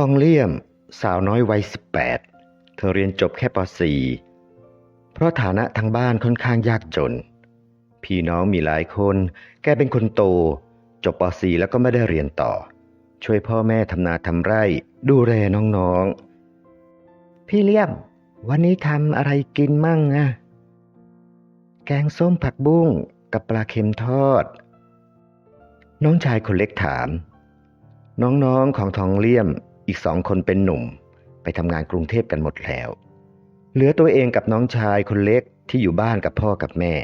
ทองเลี่ยมสาวน้อยวัยสิบแปดเธอเรียนจบแค่ป .4 เพราะฐานะทางบ้านค่อนข้างยากจน พี่น้องมีหลายคน แกเป็นคนโต จบป .4 แล้วก็ไม่ได้เรียนต่อ ช่วยพ่อแม่ทำนาทำไร่ดูแลน้องๆ พี่เลี่ยม วันนี้ทำอะไรกินมั่งอะแกงส้มผักบุ้งกับปลาเค็มทอด น้องชายคนเล็กถาม น้องๆของทองเลี่ยม อีกสองคนเป็นหนุ่มไปทำงานกรุงเทพกันหมดแล้ว เหลือตัวเองกับน้องชายคนเล็กที่อยู่บ้านกับพ่อกับแม่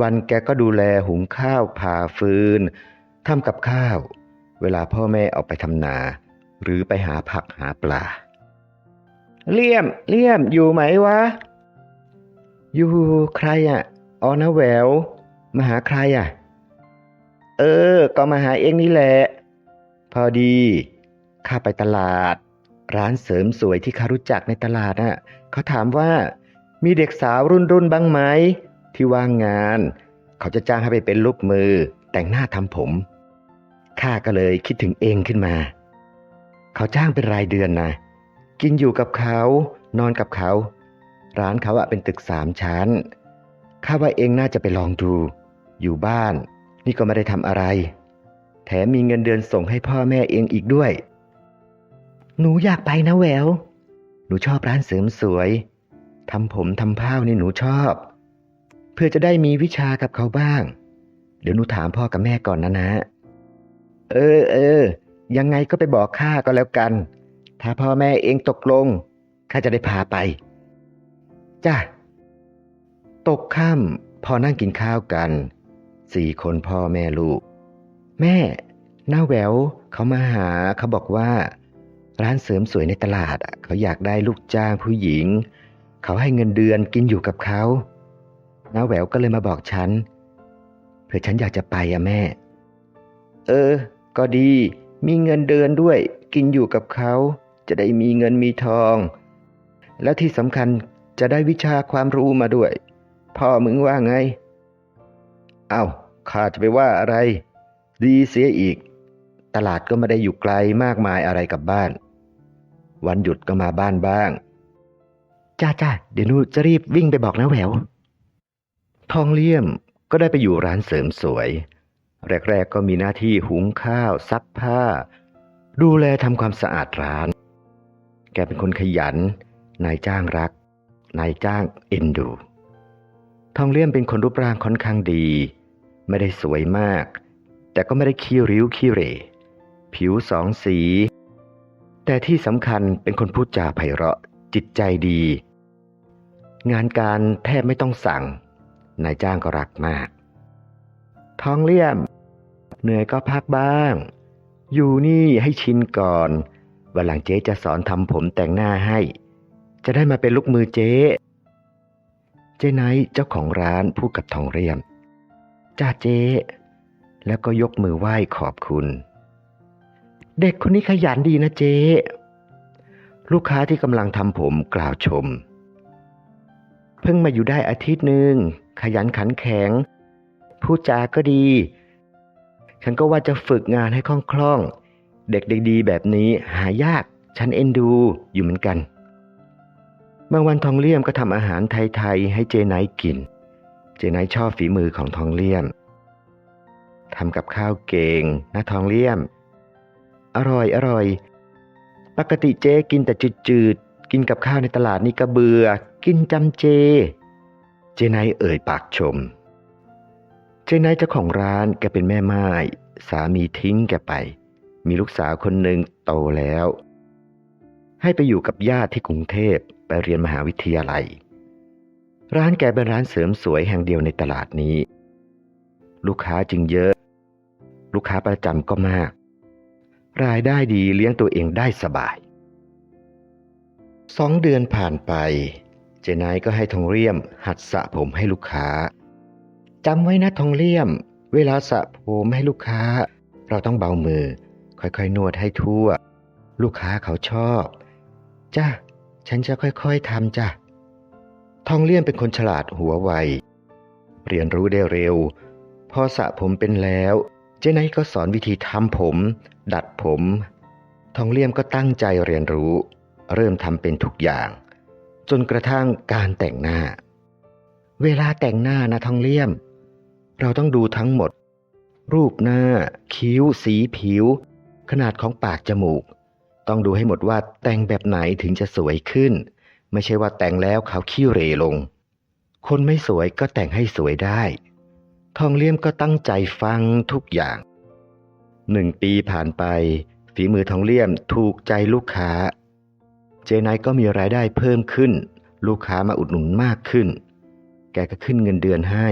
วันๆแกก็ดูแลหุงข้าวผ่าฟืนทำกับข้าว เวลาพ่อแม่ออกไปทำนา หรือไปหาผักหาปลา เลี่ยม เลี่ยมอยู่ไหมวะ อยู่ใครอะอ๋อนะแหววมาหาใครอะ เออ ก็มาหาเองนี่แหละ พอดี ข้าไปตลาด ร้านเสริมสวยที่ข้ารู้จักในตลาดน่ะเขาถามว่ามีเด็กสาวรุ่นรุ่นบ้างไหมที่ว่างงาน เขาจะจ้างให้ไปเป็นลูกมือ แต่งหน้าทำผมข้าก็เลยคิดถึงเองขึ้นมา เขาจ้างเป็นรายเดือนนะกินอยู่กับเขา นอนกับเขา ร้านเขาอะเป็นตึกสามชั้นข้าว่าเองน่าจะไปลองดู อยู่บ้าน นี่ก็ไม่ได้ทำอะไร แถมมีเงินเดือนส่งให้พ่อแม่เองอีกด้วย หนูอยากไปนะแหวว หนูชอบร้านเสริมสวย ทำผมทำผ้านี่หนูชอบ เพื่อจะได้มีวิชากับเขาบ้าง เดี๋ยวหนูถามพ่อกับแม่ก่อนนะนะ เออเออ ยังไงก็ไปบอกข้าก็แล้วกัน ถ้าพ่อแม่เองตกลงข้าจะได้พาไป จ้ะ ตกค่ำพอนั่งกินข้าวกัน สี่คนพ่อแม่ลูก แม่หน้าแหววเขามาหาเขาบอกว่า ร้านเสริมสวยในตลาดเขาอยากได้ลูกจ้างผู้หญิง เขาให้เงินเดือนกินอยู่กับเขาน้าแหววก็เลยมาบอกฉันเพื่อฉันอยากจะไปอะแม่ เออ ก็ดี มีเงินเดือนด้วย กินอยู่กับเขา จะได้มีเงินมีทอง แล้วที่สำคัญจะได้วิชาความรู้มาด้วย พ่อมึงว่าไง เอา้าข้าจะไปว่าอะไร ดีเสียอีก ตลาดก็ไม่ได้อยู่ไกลมากมายอะไรกับบ้าน วันหยุดก็มาบ้านบ้าง จ้าจ้าเดี๋ยวนูจะรีบวิ่งไปบอกนะแหวว ทองเลี่ยมก็ได้ไปอยู่ร้านเสริมสวย แรก ๆ ก็มีหน้าที่หุงข้าว ซักผ้า ดูแลทำความสะอาดร้าน แกเป็นคนขยัน นายจ้างรัก นายจ้างเอ็นดู ทองเลี่ยมเป็นคนรูปร่างค่อนข้างดี ไม่ได้สวยมาก แต่ก็ไม่ได้ขี้ริ้วขี้เร่ ผิวสองสี แต่ที่สำคัญเป็นคนพูดจาไพเราะจิตใจดี งานการแทบไม่ต้องสั่ง นายจ้างก็รักมากทองเลี่ยม เหนื่อยก็พักบ้าง อยู่นี่ให้ชินก่อนวันหลังเจ๊จะสอนทำผมแต่งหน้าให้ จะได้มาเป็นลูกมือเจ๊ เจ๊ไนท์เจ้าของร้านพูดกับทองเรียม จ้าเจ๊ แล้วก็ยกมือไหว้ขอบคุณ เด็กคนนี้ขยันดีนะเจ๊ ลูกค้าที่กำลังทำผมกล่าวชม เพิ่งมาอยู่ได้อาทิตย์หนึ่งขยันขันแข็ง พูดจาก็ดี ฉันก็ว่าจะฝึกงานให้คล่องๆ เด็กดีๆแบบนี้หายาก ฉันเอ็นดูอยู่เหมือนกัน บางวันทองเลี่ยมก็ทำอาหารไทยๆ ให้เจไนท์กิน เจไนท์ชอบฝีมือของทองเลี่ยมทำกับข้าวเก่งนะทองเลี่ยม อร่อยอร่อย ปกติเจ๊กินแต่จืดๆ กินกับข้าวในตลาดนี่ก็เบื่อ กินจำเจ เจไนเอ่ยปากชม เจไนเจ้าของร้านแกเป็นแม่ไม้สามีทิ้งแกไป มีลูกสาวคนหนึ่งโตแล้ว ให้ไปอยู่กับญาติที่กรุงเทพไปเรียนมหาวิทยาลัย ร้านแกเป็นร้านเสริมสวยแห่งเดียวในตลาดนี้ ลูกค้าจึงเยอะ ลูกค้าประจำก็มาก รายได้ดีเลี้ยงตัวเองได้สบายสองเดือนผ่านไป เจนายก็ให้ทองเลี่ยม หัดสระผมให้ลูกค้าจำไว้นะทองเลี่ยม เวลาสระผมให้ลูกค้า เราต้องเบามือ ค่อยๆนวดให้ทั่ว ลูกค้าเขาชอบจ้ะฉันจะค่อยๆทำจ้ะทองเลี่ยมเป็นคนฉลาดหัวไวเรียนรู้ได้เร็ว พอสระผมเป็นแล้ว เจไนก็สอนวิธีทำผม ดัดผม ทองเลี่ยมก็ตั้งใจเรียนรู้ เริ่มทำเป็นทุกอย่าง จนกระทั่งการแต่งหน้า เวลาแต่งหน้านะทองเลี่ยม เราต้องดูทั้งหมด รูปหน้า คิ้ว สีผิว ขนาดของปากจมูก ต้องดูให้หมดว่าแต่งแบบไหนถึงจะสวยขึ้น ไม่ใช่ว่าแต่งแล้วเขาขี้เหรลง คนไม่สวยก็แต่งให้สวยได้ ทองเลี่ยมก็ตั้งใจฟังทุกอย่างหนึ่งปีผ่านไปฝีมือทองเลี่ยมถูกใจลูกค้า เจไนท์ก็มีรายได้เพิ่มขึ้น ลูกค้ามาอุดหนุนมากขึ้น แกก็ขึ้นเงินเดือนให้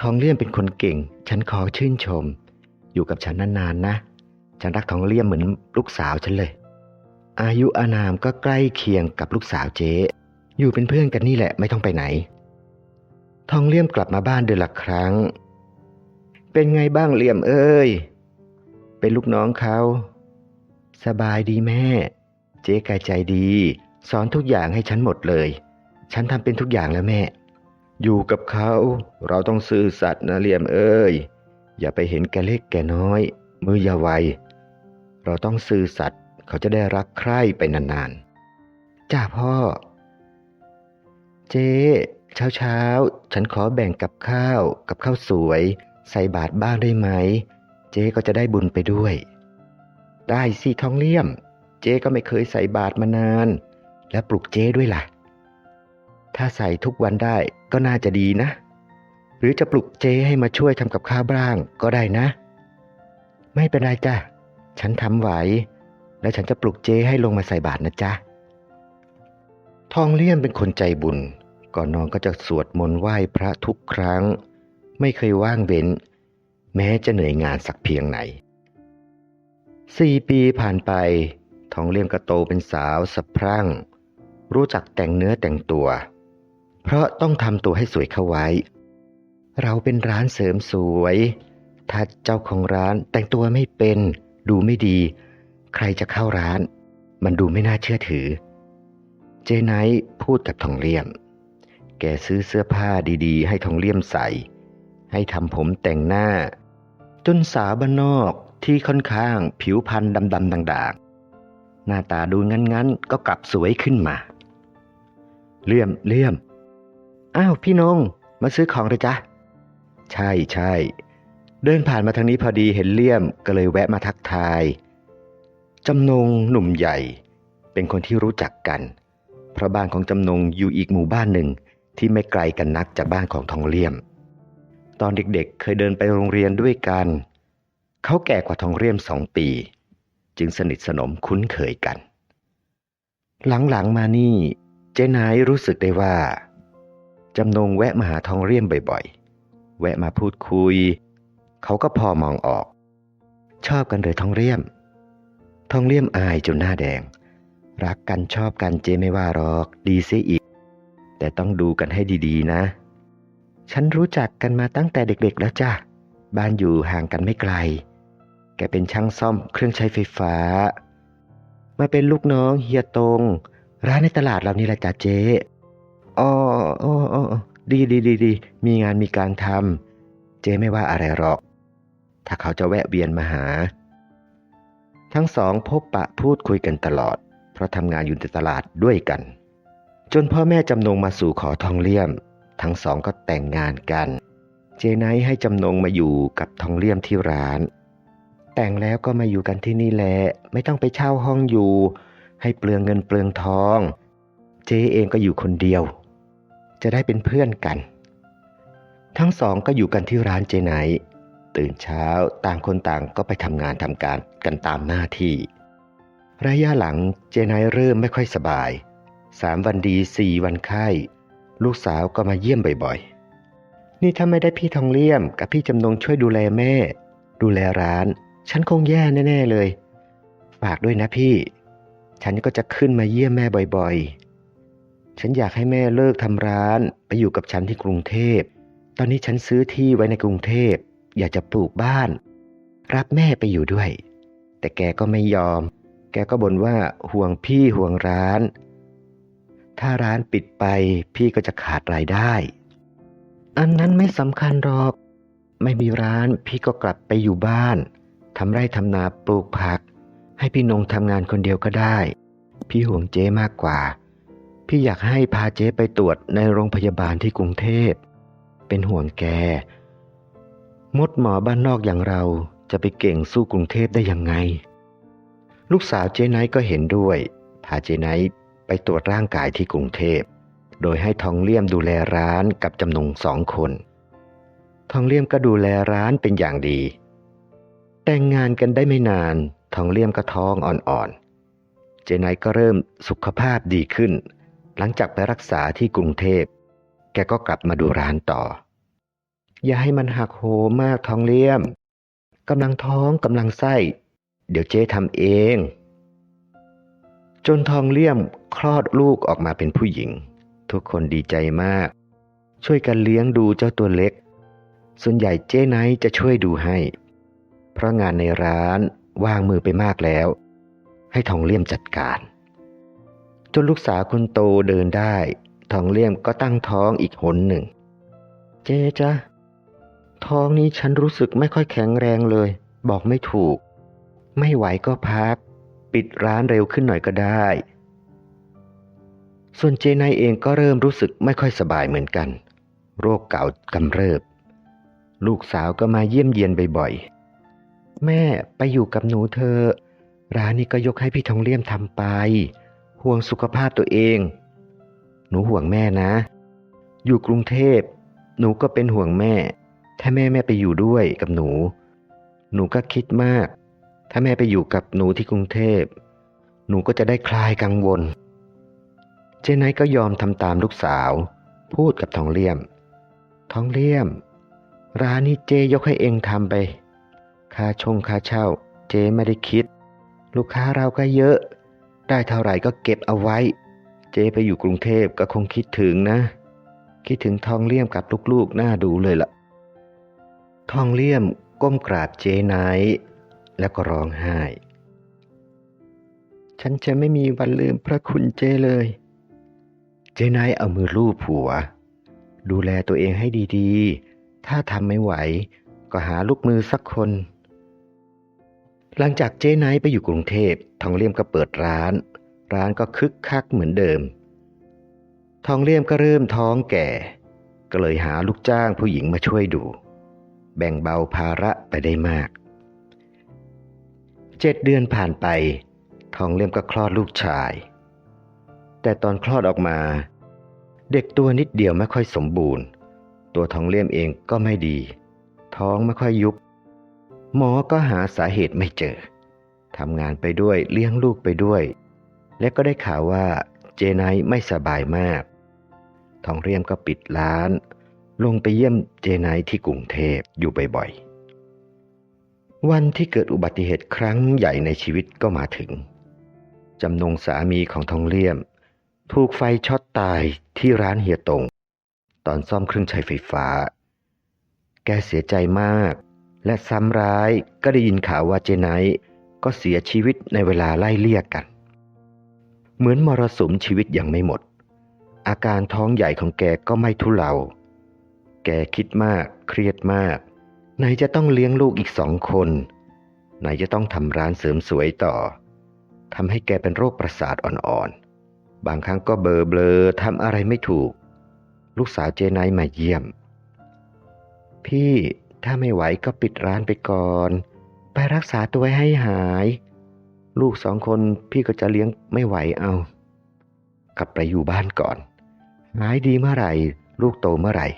ทองเลี่ยมเป็นคนเก่ง ฉันขอชื่นชม อยู่กับฉันนานๆนะ ฉันรักทองเลี่ยมเหมือนลูกสาวฉันเลย อายุอานามก็ใกล้เคียงกับลูกสาวเจ๊ อยู่เป็นเพื่อนกันนี่แหละไม่ต้องไปไหน ทองเลี่ยมกลับมาบ้านเดือนละครั้ง เป็นไงบ้างเลี่ยมเอ้ย เป็นลูกน้องเขา สบายดีแม่ เจ๊กายใจดี สอนทุกอย่างให้ฉันหมดเลย ฉันทำเป็นทุกอย่างแล้วแม่ อยู่กับเขาเราต้องซื่อสัตย์นะเลี่ยมเอ้ย อย่าไปเห็นแกเล็กแกน้อย มืออย่าไว เราต้องซื่อสัตย์เขาจะได้รักใคร่ไปนานๆ จ้าพ่อ เจ๊ เช้าเช้าฉันขอแบ่งกับข้าวกับข้าวสวย ใส่บาตรบ้างได้ไหม เจ๊ก็จะได้บุญไปด้วย ได้สิทองเลี่ยม เจ๊ก็ไม่เคยใส่บาตรมานาน และปลุกเจ๊ด้วยล่ะ ถ้าใส่ทุกวันได้ก็น่าจะดีนะ หรือจะปลุกเจ๊ให้มาช่วยทำกับข้าวบ้างก็ได้นะ ไม่เป็นไรจ้ะฉันทำไหว แล้วฉันจะปลุกเจ๊ให้ลงมาใส่บาตรนะจ๊ะทองเลี่ยมเป็นคนใจบุญ ก่อนนอนก็จะสวดมนต์ไหว้พระทุกครั้ง ไม่เคยว่างเว้น แม้จะเหนื่อยงานสักเพียงไหนสี่ปีผ่านไป ทองเลี่ยมก็โตเป็นสาวสะพรั่ง รู้จักแต่งเนื้อแต่งตัว เพราะต้องทำตัวให้สวยเข้าไว้ เราเป็นร้านเสริมสวย ถ้าเจ้าของร้านแต่งตัวไม่เป็น ดูไม่ดี ใครจะเข้าร้าน มันดูไม่น่าเชื่อถือ เจไนพูดกับทองเลี่ยม แกซื้อเสื้อผ้าดีๆ ให้ทองเลี่ยมใส่ ให้ทำผมแต่งหน้า จนสาวบ้านนอกที่ค่อนข้างผิวพรรณดำๆด่างๆ หน้าตาดูงั้นๆ ก็กลับสวยขึ้นมา เลี่ยมเลี่ยม อ้าวพี่นงมาซื้อของเลยจ้ะ ใช่ใช่ เดินผ่านมาทางนี้พอดีเห็นเลี่ยมก็เลยแวะมาทักทาย จำนงหนุ่มใหญ่ เป็นคนที่รู้จักกัน เพราะบ้านของจำนงอยู่อีกหมู่บ้านหนึ่ง ที่ไม่ไกลกันนักจากบ้านของทองเลี่ยม ตอนเด็กๆเคยเดินไปโรงเรียนด้วยกัน เขาแก่กว่าทองเลี่ยมสองปี จึงสนิทสนมคุ้นเคยกัน หลังๆมานี่ เจ๊นายรู้สึกได้ว่าจำนงแวะมาหาทองเลี่ยมบ่อยๆ แวะมาพูดคุย เขาก็พอมองออก ชอบกันเลยทองเลี่ยม ทองเลี่ยมอายจนหน้าแดง รักกันชอบกันเจไม่ว่าหรอก ดีเสียอีก แต่ต้องดูกันให้ดีๆนะ ฉันรู้จักกันมาตั้งแต่เด็กๆแล้วจ้ะ บ้านอยู่ห่างกันไม่ไกล แกเป็นช่างซ่อมเครื่องใช้ไฟฟ้า มาเป็นลูกน้องเฮียตง ร้านในตลาดเรานี่แหละจ้ะเจ๊อ๋ออ๋ออ๋อดีดีดีดีมีงานมีการทำ เจ๊ไม่ว่าอะไรหรอก ถ้าเขาจะแวะเวียนมาหา ทั้งสองพบปะพูดคุยกันตลอด เพราะทำงานอยู่ในตลาดด้วยกัน จนพ่อแม่จำนงมาสู่ขอทองเลี่ยม ทั้งสองก็แต่งงานกัน เจไนท์ให้จำนงมาอยู่กับทองเลี่ยมที่ร้าน แต่งแล้วก็มาอยู่กันที่นี่แหละไม่ต้องไปเช่าห้องอยู่ ให้เปลืองเงินเปลืองทอง เจเองก็อยู่คนเดียว จะได้เป็นเพื่อนกัน ทั้งสองก็อยู่กันที่ร้านเจไนท์ตื่นเช้าต่างคนต่างก็ไปทำงานทำการกันตามหน้าที่ ระยะหลังเจไนท์เริ่มไม่ค่อยสบาย สามวันดีสี่วันไข้ ลูกสาวก็มาเยี่ยมบ่อยๆ นี่ถ้าไม่ได้พี่ทองเลี่ยมกับพี่จำนงช่วยดูแลแม่ ดูแลร้าน ฉันคงแย่แน่ๆเลย ฝากด้วยนะพี่ ฉันก็จะขึ้นมาเยี่ยมแม่บ่อยๆ ฉันอยากให้แม่เลิกทำร้านไปอยู่กับฉันที่กรุงเทพ ตอนนี้ฉันซื้อที่ไว้ในกรุงเทพ อยากจะปลูกบ้าน รับแม่ไปอยู่ด้วย แต่แกก็ไม่ยอม แกก็บ่นว่าห่วงพี่ห่วงร้าน ถ้าร้านปิดไปพี่ก็จะขาดรายได้ อันนั้นไม่สำคัญหรอก ไม่มีร้านพี่ก็กลับไปอยู่บ้านทำไร่ทำนาปลูกผัก ให้พี่นงทำงานคนเดียวก็ได้ พี่ห่วงเจ๊มากกว่า พี่อยากให้พาเจ๊ไปตรวจในโรงพยาบาลที่กรุงเทพ เป็นห่วงแก มดหมอบ้านนอกอย่างเราจะไปเก่งสู้กรุงเทพได้ยังไง ลูกสาวเจ๊ไนท์ก็เห็นด้วย พาเจ๊ไนท์ ไปตรวจร่างกายที่กรุงเทพ โดยให้ทองเลี่ยมดูแลร้านกับจำนงสองคน ทองเลี่ยมก็ดูแลร้านเป็นอย่างดี แต่งงานกันได้ไม่นาน ทองเลี่ยมก็ท้องอ่อนๆ เจไนท์ก็เริ่มสุขภาพดีขึ้น หลังจากไปรักษาที่กรุงเทพ แกก็กลับมาดูร้านต่อ อย่าให้มันหักโหมมากทองเลี่ยมกำลังท้องกำลังไส้ เดี๋ยวเจ๊ทำเอง จนทองเลี่ยมคลอดลูกออกมาเป็นผู้หญิง ทุกคนดีใจมาก ช่วยกันเลี้ยงดูเจ้าตัวเล็ก ส่วนใหญ่เจ๊ไนท์จะช่วยดูให้ เพราะงานในร้านว่างมือไปมากแล้ว ให้ทองเลี่ยมจัดการ จนลูกสาวคนโตเดินได้ ทองเลี่ยมก็ตั้งท้องอีกหนหนึ่ง เจ๊จ๊ะท้องนี้ฉันรู้สึกไม่ค่อยแข็งแรงเลย บอกไม่ถูก ไม่ไหวก็พัก ปิดร้านเร็วขึ้นหน่อยก็ได้ ส่วนเจไนเองก็เริ่มรู้สึกไม่ค่อยสบายเหมือนกัน โรคเก่ากำเริบ ลูกสาวก็มาเยี่ยมเยียนบ่อยๆ แม่ไปอยู่กับหนูเธอ ร้านนี้ก็ยกให้พี่ทองเลี่ยมทำไป ห่วงสุขภาพตัวเอง หนูห่วงแม่นะ อยู่กรุงเทพ หนูก็เป็นห่วงแม่ ถ้าแม่แม่ไปอยู่ด้วยกับหนู หนูก็คิดมาก ถ้าแม่ไปอยู่กับหนูที่กรุงเทพ หนูก็จะได้คลายกังวล เจไนก็ยอมทำตามลูกสาว พูดกับทองเลี่ยม ทองเลี่ยม ร้านนี้เจยกให้เองทำไป ค่าชงค่าเช่า เจไม่ได้คิด ลูกค้าเราก็เยอะ ได้เท่าไหร่ก็เก็บเอาไว้ เจไปอยู่กรุงเทพก็คงคิดถึงนะ คิดถึงทองเลี่ยมกับลูกๆน่าดูเลยล่ะ ทองเลี่ยมก้มกราบเจไนท์ แล้วก็ร้องไห้ ฉันจะไม่มีวันลืมพระคุณเจเลย เจไนท์เอามือลูบหัว ดูแลตัวเองให้ดีๆ ถ้าทำไม่ไหว ก็หาลูกมือสักคน หลังจากเจไนท์ไปอยู่กรุงเทพทองเลี่ยมก็เปิดร้าน ร้านก็คึกคักเหมือนเดิม ทองเลี่ยมก็เริ่มท้องแก่ ก็เลยหาลูกจ้างผู้หญิงมาช่วยดู แบ่งเบาภาระไปได้มาก เจ็ดเดือนผ่านไป ทองเลี่ยมก็คลอดลูกชาย แต่ตอนคลอดออกมา เด็กตัวนิดเดียวไม่ค่อยสมบูรณ์ ตัวทองเลี่ยมเองก็ไม่ดี ท้องไม่ค่อยยุบ หมอก็หาสาเหตุไม่เจอทำงานไปด้วยเลี้ยงลูกไปด้วย และก็ได้ข่าวว่าเจไนไม่สบายมาก ทองเลี่ยมก็ปิดร้าน ลงไปเยี่ยมเจไนที่กรุงเทพอยู่บ่อยๆ วันที่เกิดอุบัติเหตุครั้งใหญ่ในชีวิตก็มาถึง จำนงสามีของทองเลี่ยม ถูกไฟช็อตตายที่ร้านเฮียตง ตอนซ่อมเครื่องใช้ไฟฟ้า แกเสียใจมาก และซ้ำร้ายก็ได้ยินข่าวว่าเจไนก็เสียชีวิตในเวลาไล่เลี่ยกกัน เหมือนมรสุมชีวิตยังไม่หมด อาการท้องใหญ่ของแกก็ไม่ทุเลา แกคิดมากเครียดมาก ไหนจะต้องเลี้ยงลูกอีกสองคน ไหนจะต้องทำร้านเสริมสวยต่อทำให้แกเป็นโรคประสาทอ่อนๆ บางครั้งก็เบลอเบลอทำอะไรไม่ถูก ลูกสาวเจไนท์มาเยี่ยม พี่ถ้าไม่ไหวก็ปิดร้านไปก่อน ไปรักษาตัวให้หาย ลูกสองคนพี่ก็จะเลี้ยงไม่ไหวเอา กลับไปอยู่บ้านก่อนหายดีเมื่อไหร่ ลูกโตเมื่อไหร่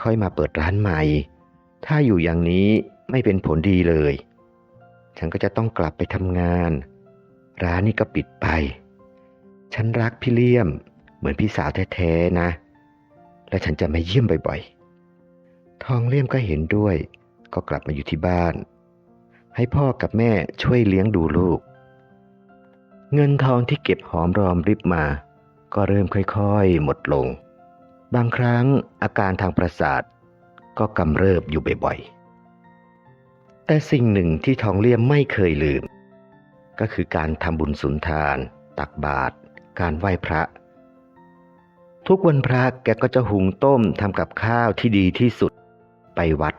ค่อยมาเปิดร้านใหม่ ถ้าอยู่อย่างนี้ไม่เป็นผลดีเลย ฉันก็จะต้องกลับไปทำงาน ร้านนี้ก็ปิดไป ฉันรักพี่เลี่ยม เหมือนพี่สาวแท้ๆนะ และฉันจะมาเยี่ยมบ่อยๆ ทองเลี่ยมก็เห็นด้วย ก็กลับมาอยู่ที่บ้าน ให้พ่อกับแม่ช่วยเลี้ยงดูลูก เงินทองที่เก็บหอมรอมริบมา ก็เริ่มค่อยๆ หมดลง บางครั้งอาการทางประสาท ก็กำเริบอยู่บ่อยๆ แต่สิ่งหนึ่งที่ทองเลี่ยมไม่เคยลืม ก็คือการทำบุญสุนทาน ตักบาตร การไหว้พระ ทุกวันพระแกก็จะหุงต้มทำกับข้าวที่ดีที่สุดไปวัด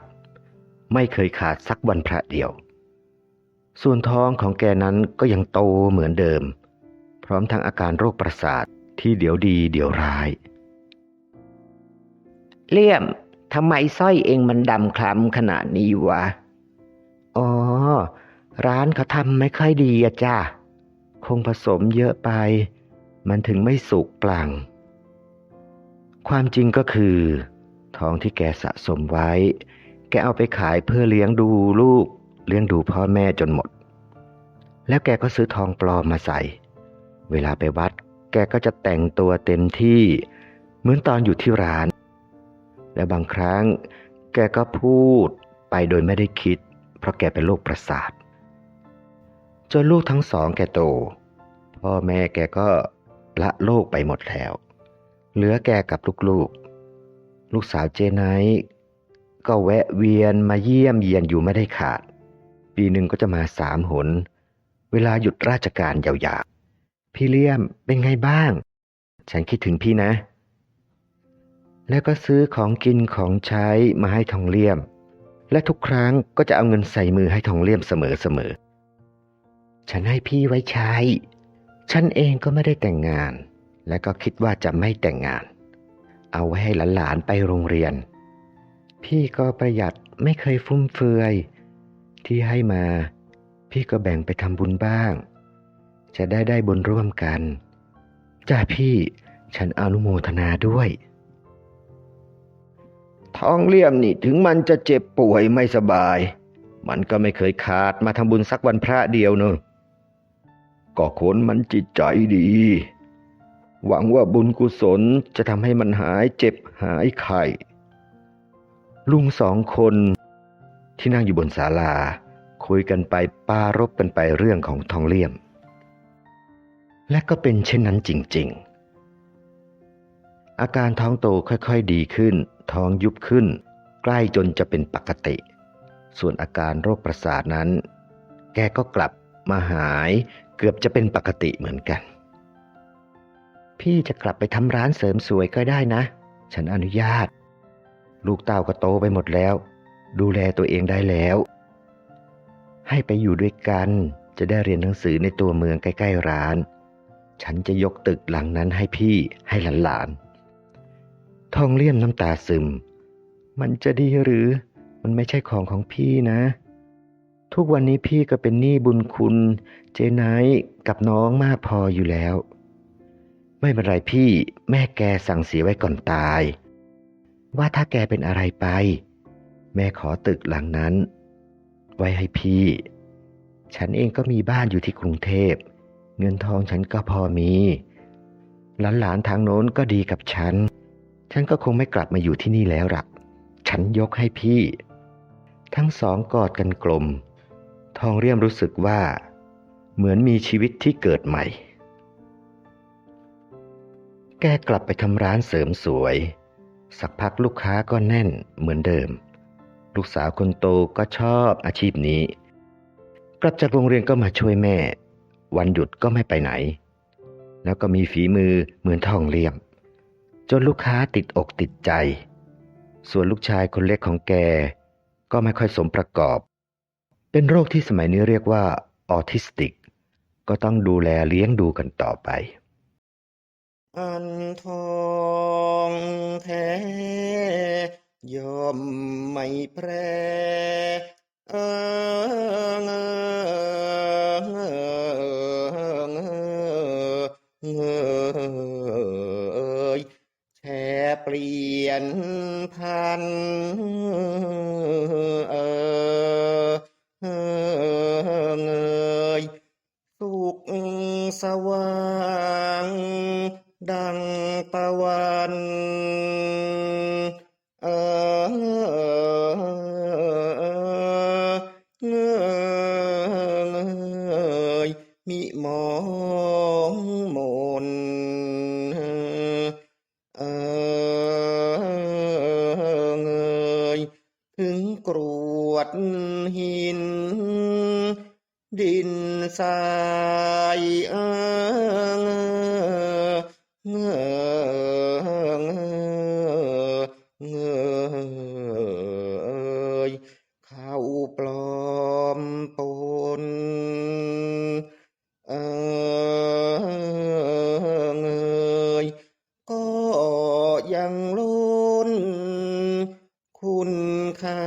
ไม่เคยขาดสักวันพระเดียว ส่วนท้องของแกนั้นก็ยังโตเหมือนเดิม พร้อมทั้งอาการโรคประสาทที่เดี๋ยวดีเดี๋ยวร้าย เลี่ยม ทำไมสร้อยเองมันดำคล้ำขนาดนี้วะ อ๋อ ร้านเขาทำไม่ค่อยดีอะจ้าคงผสมเยอะไป มันถึงไม่สุกปลัง ความจริงก็คือ ทองที่แกสะสมไว้ แกเอาไปขายเพื่อเลี้ยงดูลูก เลี้ยงดูพ่อแม่จนหมด แล้วแกก็ซื้อทองปลอมมาใส่ เวลาไปวัด แกก็จะแต่งตัวเต็มที่ เหมือนตอนอยู่ที่ร้าน และบางครั้งแกก็พูดไปโดยไม่ได้คิด เพราะแกเป็นโรคประสาท จนลูกทั้งสองแกโต พ่อแม่แกก็ละโลกไปหมดแล้ว เหลือแกกับลูกๆ ลูกสาวเจไนก็แวะเวียนมาเยี่ยมเยียนอยู่ไม่ได้ขาด ปีหนึ่งก็จะมาสามหน เวลาหยุดราชการยาวๆ พี่เลี่ยมเป็นไงบ้าง ฉันคิดถึงพี่นะ แล้วก็ซื้อของกินของใช้มาให้ทองเลี่ยม และทุกครั้งก็จะเอาเงินใส่มือให้ทองเลี่ยมเสมอๆฉันให้พี่ไว้ใช้ ฉันเองก็ไม่ได้แต่งงาน และก็คิดว่าจะไม่แต่งงาน เอาไว้ให้หลานๆไปโรงเรียน พี่ก็ประหยัดไม่เคยฟุ่มเฟือย ที่ให้มา พี่ก็แบ่งไปทำบุญบ้าง จะได้ได้บุญร่วมกัน จ้าพี่ฉันอนุโมทนาด้วย ท้องเลี่ยมนี่ถึงมันจะเจ็บป่วยไม่สบาย มันก็ไม่เคยขาดมาทำบุญสักวันพระเดียวเนอะก็คนมันจิตใจดี หวังว่าบุญกุศลจะทำให้มันหายเจ็บหายไข้ลุงสองคนที่นั่งอยู่บนศาลา คุยกันไปปารบกันไปเรื่องของทองเลี่ยม และก็เป็นเช่นนั้นจริง ๆ อาการท้องโตค่อยๆดีขึ้น ท้องยุบขึ้น ใกล้จนจะเป็นปกติ ส่วนอาการโรคประสาทนั้น แกก็กลับมาหายเกือบจะเป็นปกติเหมือนกัน พี่จะกลับไปทำร้านเสริมสวยก็ได้นะ ฉันอนุญาต ลูกเต้าก็โตไปหมดแล้ว ดูแลตัวเองได้แล้ว ให้ไปอยู่ด้วยกันจะได้เรียนหนังสือในตัวเมืองใกล้ ๆ ร้าน ฉันจะยกตึกหลังนั้นให้พี่ให้หลานๆ ทองเลี่ยมน้ำตาซึม มันจะดีหรือ มันไม่ใช่ของของพี่นะ ทุกวันนี้พี่ก็เป็นหนี้บุญคุณ เจนท์กับน้องมากพออยู่แล้ว ไม่เป็นไรพี่ แม่แกสั่งเสียไว้ก่อนตาย ว่าถ้าแกเป็นอะไรไป แม่ขอตึกหลังนั้น ไว้ให้พี่ ฉันเองก็มีบ้านอยู่ที่กรุงเทพ เงินทองฉันก็พอมี หลานๆทางโน้นก็ดีกับฉัน ฉันก็คงไม่กลับมาอยู่ที่นี่แล้วหรักฉันยกให้พี่ ทั้งสองกอดกันกลม ทองเรียมรู้สึกว่า เหมือนมีชีวิตที่เกิดใหม่ แกกลับไปทำร้านเสริมสวย สักพักลูกค้าก็แน่นเหมือนเดิม ลูกสาวคนโตก็ชอบอาชีพนี้ กลับจากโรงเรียนก็มาช่วยแม่ วันหยุดก็ไม่ไปไหน แล้วก็มีฝีมือเหมือนทองเลี่ยม จนลูกค้าติดอกติดใจ ส่วนลูกชายคนเล็กของแก ก็ไม่ค่อยสมประกอบ เป็นโรคที่สมัยนี้เรียกว่าออทิสติก ก็ต้องดูแลเลี้ยงดูกันต่อไป อันทองแท้ยอมไม่แปรเอิงเอิงเอิงอ เปลี่ยนพันเออเงยสุขสว่าง ดังตะวัน สายเอิงเงงเงยข้าปลอมปนเองยก็ยังล้นคุณค่า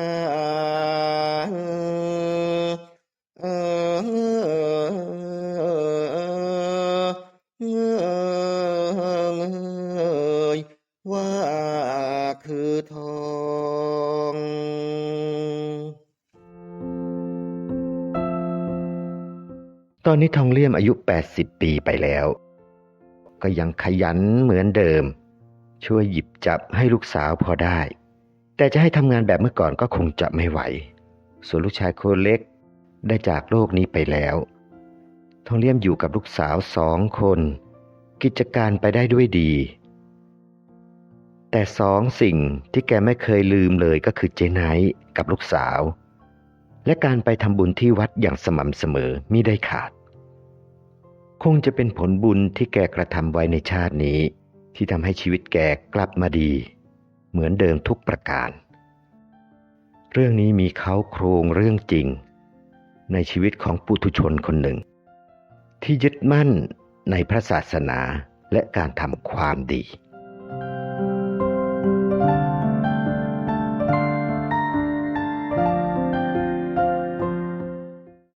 อนนี้ทองเลี่ยมอายุ 80 ปีไปแล้ว ก็ยังขยันเหมือนเดิม ช่วยหยิบจับให้ลูกสาวพอได้ แต่จะให้ทำงานแบบเมื่อก่อนก็คงจะไม่ไหว ส่วนลูกชายคนเล็กได้จากโลกนี้ไปแล้ว ทองเลี่ยมอยู่กับลูกสาวสองคน กิจการไปได้ด้วยดี แต่สองสิ่งที่แกไม่เคยลืมเลยก็คือเจไนกับลูกสาวและการไปทำบุญที่วัดอย่างสม่ำเสมอมิได้ขาด คงจะเป็นผลบุญที่แกกระทำไว้ในชาตินี้ ที่ทำให้ชีวิตแกกลับมาดี เหมือนเดิมทุกประการ เรื่องนี้มีเขาโครงเรื่องจริง ในชีวิตของปุถุชนคนหนึ่ง ที่ยึดมั่นในพระศาสนาและการทำความดี